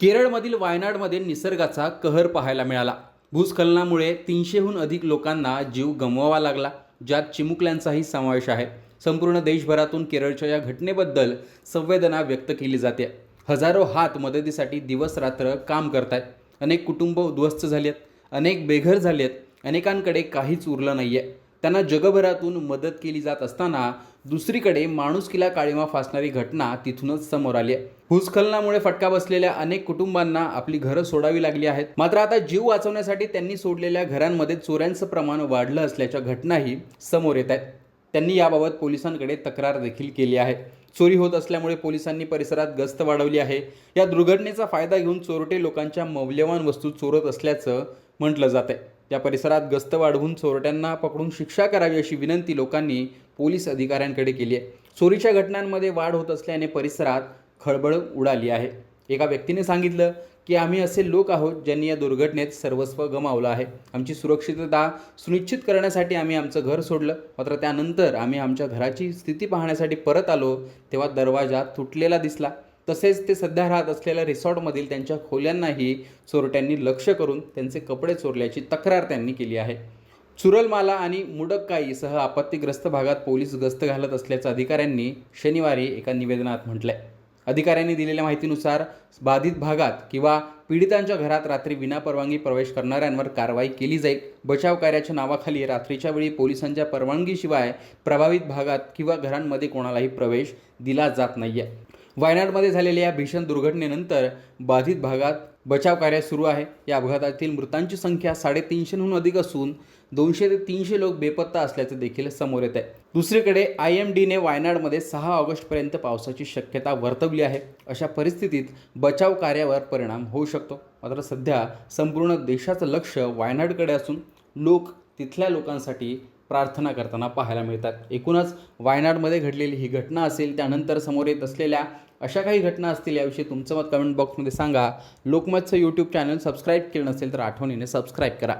केरळमधील वायनाडमध्ये निसर्गाचा कहर पाहायला मिळाला. भूस्खलनामुळे तीनशेहून अधिक लोकांना जीव गमवावा लागला ज्यात चिमुकल्यांचाही समावेश आहे. संपूर्ण देशभरातून केरळच्या या घटनेबद्दल संवेदना व्यक्त केली जाते. हजारो हात मदतीसाठी दिवस रात्र काम करतायत. अनेक कुटुंब उद्ध्वस्त झाली आहेत अनेक बेघर झाली आहेत अनेकांकडे काहीच उरलं नाही आहे त्यांना जगभरातून मदत केली जात असताना दुसरीकडे माणुसकीला काळीमा फासणारी घटना तिथूनच समोर आली आहे. भूस्खलनामुळे फटका बसलेल्या अनेक कुटुंबांना आपली घरं सोडावी लागली आहेत. मात्र आता जीव वाचवण्यासाठी त्यांनी सोडलेल्या घरांमध्ये चोऱ्यांचं प्रमाण वाढलं असल्याच्या घटनाही समोर येत आहेत. त्यांनी याबाबत पोलिसांकडे तक्रार देखील केली आहे. चोरी होत असल्यामुळे पोलिसांनी परिसरात गस्त वाढवली आहे. या दुर्घटनेचा फायदा घेऊन चोरटे लोकांच्या मौल्यवान वस्तू चोरत असल्याचं म्हटलं जात आहे. त्या परिसरात गस्त वाढवून चोरट्यांना पकडून शिक्षा करावी अशी विनंती लोकांनी पोलीस अधिकाऱ्यांकडे केली आहे. चोरीच्या घटनांमध्ये वाढ होत असल्याने परिसरात खळबळ उडाली आहे. एका व्यक्तीने सांगितलं की आम्ही असे लोक आहोत ज्यांनी या दुर्घटनेत सर्वस्व गमावलं आहे. आमची सुरक्षितता सुनिश्चित करण्यासाठी आम्ही आमचं घर सोडलं. मात्र त्यानंतर आम्ही आमच्या घराची स्थिती पाहण्यासाठी परत आलो तेव्हा दरवाजा तुटलेला दिसला. तसेच ते सध्या राहत असलेल्या रिसॉर्टमधील त्यांच्या खोल्यांनाही चोरट्यांनी लक्ष करून त्यांचे कपडे चोरल्याची तक्रार त्यांनी केली आहे. चुरलमाला आणि मुडक्काईसह आपत्तीग्रस्त भागात पोलीस गस्त घालत असल्याचं अधिकाऱ्यांनी शनिवारी एका निवेदनात म्हटलंय. अधिकाऱ्यांनी दिलेल्या माहितीनुसार बाधित भागात किंवा पीडितांच्या घरात रात्री विनापरवानगी प्रवेश करणाऱ्यांवर कारवाई केली जाईल. बचाव कार्याच्या नावाखाली रात्रीच्या वेळी पोलिसांच्या परवानगीशिवाय प्रभावित भागात किंवा घरांमध्ये कोणालाही प्रवेश दिला जात नाहीये. वायनाडमध्ये झालेल्या या भीषण दुर्घटनेनंतर बाधित भागात बचाव कार्य सुरू आहे. या अपघातातील मृतांची संख्या साडेतीनशेहून अधिक असून दोनशे ते तीनशे लोक बेपत्ता असल्याचे देखील समोर येत आहे. दुसरीकडे आय एम डीने वायनाडमध्ये सहा ऑगस्टपर्यंत पावसाची शक्यता वर्तवली आहे. अशा परिस्थितीत बचाव कार्यावर परिणाम होऊ शकतो. शकतो. मात्र सध्या संपूर्ण देशाचं लक्ष वायनाडकडे असून लोक तिथल्या लोकांसाठी प्रार्थना करताना पाहायला मिळतात. एकूणच वायनाडमध्ये घडलेली ही घटना असेल त्यानंतर समोर येत असलेल्या अशा काही घटना असतील याविषयी तुमचं मत कमेंट बॉक्समध्ये सांगा. लोकमतचं यूट्यूब चॅनल सबस्क्राईब केलं नसेल तर आठवणीने सबस्क्राईब करा.